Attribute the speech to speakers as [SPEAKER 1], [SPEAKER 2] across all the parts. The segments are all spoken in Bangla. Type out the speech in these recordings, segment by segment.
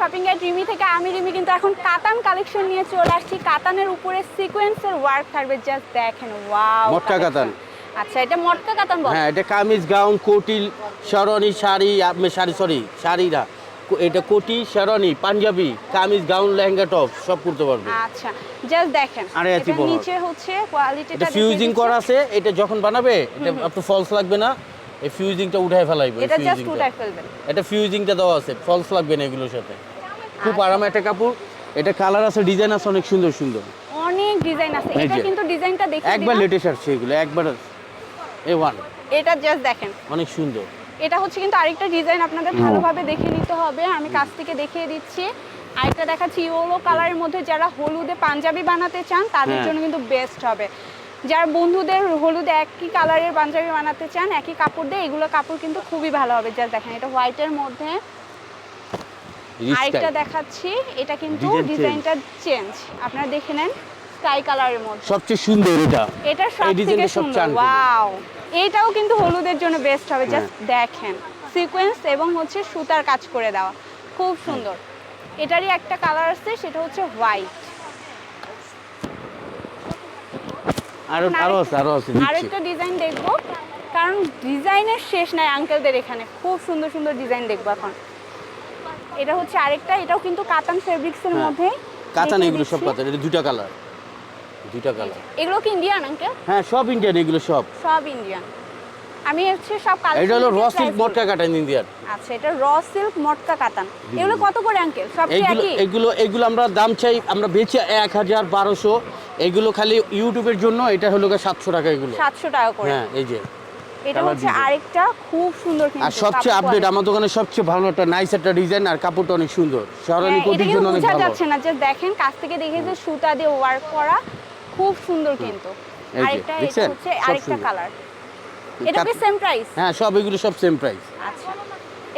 [SPEAKER 1] শপিং গাইড রিমি থেকে আমি রিমি কিন্তু এখন কাতান কালেকশন নিয়ে চলে আসছি। কাতানের উপরে সিকোয়েন্সের ওয়ার্ক থাকবে জাস্ট দেখেন ওয়াও
[SPEAKER 2] মটকা কাতান।
[SPEAKER 1] আচ্ছা এটা মটকা কাতান বল।
[SPEAKER 2] হ্যাঁ এটা কামিজ গাউন কোটি শরণি শাড়ি আপনি শাড়ি সরি শাড়িরা কো- এটা কোটি শরণি পাঞ্জাবি কামিজ গাউন লেহেঙ্গা টপ সব করতে পারবে।
[SPEAKER 1] আচ্ছা জাস্ট দেখেন
[SPEAKER 2] আরে এত
[SPEAKER 1] এটা
[SPEAKER 2] বড়।
[SPEAKER 1] নিচে হচ্ছে কোয়ালিটিটা
[SPEAKER 2] এটা ফিউজিং করা আছে এটা যখন বানাবে এটা আপনার ফলস লাগবে না এই ফিউজিংটা উঠায় ফেলাইবে
[SPEAKER 1] এটা জাস্ট
[SPEAKER 2] টা।
[SPEAKER 1] ফেলবেন।
[SPEAKER 2] এটা ফিউজিংটা দেওয়া আছে ফলস লাগবে না এগুলোর সাথে। খুব আরাম একটা কাপড়। এটা কালার আছে ডিজাইন আছে অনেক সুন্দর সুন্দর।
[SPEAKER 1] অনেক ডিজাইন আছে। এটা কিন্তু ডিজাইনটা দেখে
[SPEAKER 2] একবার লেটেস্ট আসছে এগুলো একবার এ ওয়ান।
[SPEAKER 1] এটা জাস্ট দেখেন।
[SPEAKER 2] অনেক সুন্দর।
[SPEAKER 1] এটা হচ্ছে কিন্তু আরেকটা ডিজাইন আপনাদের ভালোভাবে দেখে নিতে হবে। আমি কাছ থেকে দেখিয়ে দিচ্ছি। আরেকটা দেখাচ্ছি ইয়েলো কালারের মধ্যে যারা হলুদে পাঞ্জাবি বানাতে চান তাদের
[SPEAKER 2] হ্যাঁ।
[SPEAKER 1] জন্য কিন্তু বেস্ট হবে। যার বন্ধুদের হলুদে একই কালারের পাঞ্জাবি বানাতে চান একই কাপড় দিয়ে এগুলো কাপড় কিন্তু খুবই ভালো হবে। জাস্ট দেখেন এটা হোয়াইটের মধ্যে আরেকটা দেখাচ্ছি এটা কিন্তু ডিজাইনটা চেঞ্জ আপনারা দেখে নেন স্কাই কালারের মধ্যে।
[SPEAKER 2] সবচেয়ে সুন্দর এটা।
[SPEAKER 1] এটা সব থেকে সুন্দর ওয়াও এটাও কিন্তু হলুদের জন্য বেস্ট হবে
[SPEAKER 2] হ্যাঁ।
[SPEAKER 1] জাস্ট দেখেন। সিকোয়েন্স এবং হচ্ছে সুতার কাজ করে দেওয়া। খুব সুন্দর। এটারই একটা কালার আছে সেটা হচ্ছে হোয়াইট
[SPEAKER 2] আরও আরও আছে আরও আছে
[SPEAKER 1] আরেকটা ডিজাইন দেখব। কারণ ডিজাইনের শেষ নাই আঙ্কেলদের এখানে। খুব সুন্দর সুন্দর ডিজাইন দেখব এখন। এটা হচ্ছে আরেকটা এটাও কিন্তু কাতান ফেব্রিক্সের
[SPEAKER 2] হ্যাঁ।
[SPEAKER 1] মধ্যে
[SPEAKER 2] কাতান এগুলো সব। কাতান এটা দুইটা কালার দুইটা কালার
[SPEAKER 1] এগুলো কি ইন্ডিয়ান আঙ্কেল
[SPEAKER 2] হ্যাঁ সব ইন্ডিয়ান এগুলো সব।
[SPEAKER 1] সব ইন্ডিয়ান আমি হচ্ছে সব কালার
[SPEAKER 2] এটা হলো র সিল্ক মটকা কাটান ইন্ডিয়ান
[SPEAKER 1] আচ্ছা এটা র সিল্ক মটকা কাতান। এগুলো কত করে আঙ্কেল সব একই?
[SPEAKER 2] এগুলো এগুলো আমরা দাম চাই আমরা বেচি এক হাজার বারোশো। এগুলো খালি ইউটিউবের জন্য এটা হলো সাতশো টাকা এগুলো।
[SPEAKER 1] সাতশো টাকা করে।
[SPEAKER 2] হ্যাঁ এই যে।
[SPEAKER 1] এটা হচ্ছে আরেকটা খুব সুন্দর কিন্তু
[SPEAKER 2] আর সবচেয়ে আপডেট আমার দোকানে সবচেয়ে ভালো একটা নাইস একটা ডিজাইন আর কাপড়টা অনেক সুন্দর। শহরানি
[SPEAKER 1] হ্যাঁ,
[SPEAKER 2] কোটির জন্য অনেক ভালো।
[SPEAKER 1] যাচ্ছে না যে দেখেন কাছ থেকে দেখে যে সুতা দিয়ে ওয়ার্ক করা খুব সুন্দর কিন্তু। আরেকটা হচ্ছে আরেকটা কালার এটা কি সেম প্রাইস
[SPEAKER 2] হ্যাঁ সব এগুলো সব সেম প্রাইস
[SPEAKER 1] আচ্ছা।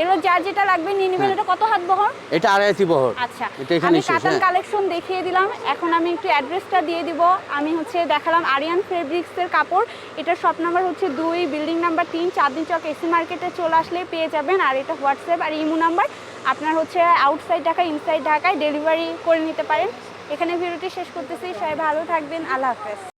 [SPEAKER 1] এগুলো যার যেটা লাগবে নিয়ে নেবেন
[SPEAKER 2] হ্যাঁ।
[SPEAKER 1] এটা কত হাত বহর?
[SPEAKER 2] এটা আড়াইশি বহর।
[SPEAKER 1] আচ্ছা আমি কাতান
[SPEAKER 2] হ্যাঁ।
[SPEAKER 1] কালেকশন দেখিয়ে দিলাম। এখন আমি একটু অ্যাড্রেসটা দিয়ে দিব। আমি হচ্ছে দেখালাম আরিয়ান ফেব্রিক্সের কাপড়। এটা শপ নাম্বার হচ্ছে দুই বিল্ডিং নাম্বার তিন চাঁদনি চক এসি মার্কেটে চলে আসলে পেয়ে যাবেন। আর এটা হোয়াটসঅ্যাপ আর ইমো নাম্বার। আপনার হচ্ছে আউটসাইড ঢাকা ইনসাইড ঢাকায় ডেলিভারি করে নিতে পারেন। এখানে ভিডিওটি শেষ করতেছি। সবাই ভালো থাকবেন। আল্লাহ হাফেজ।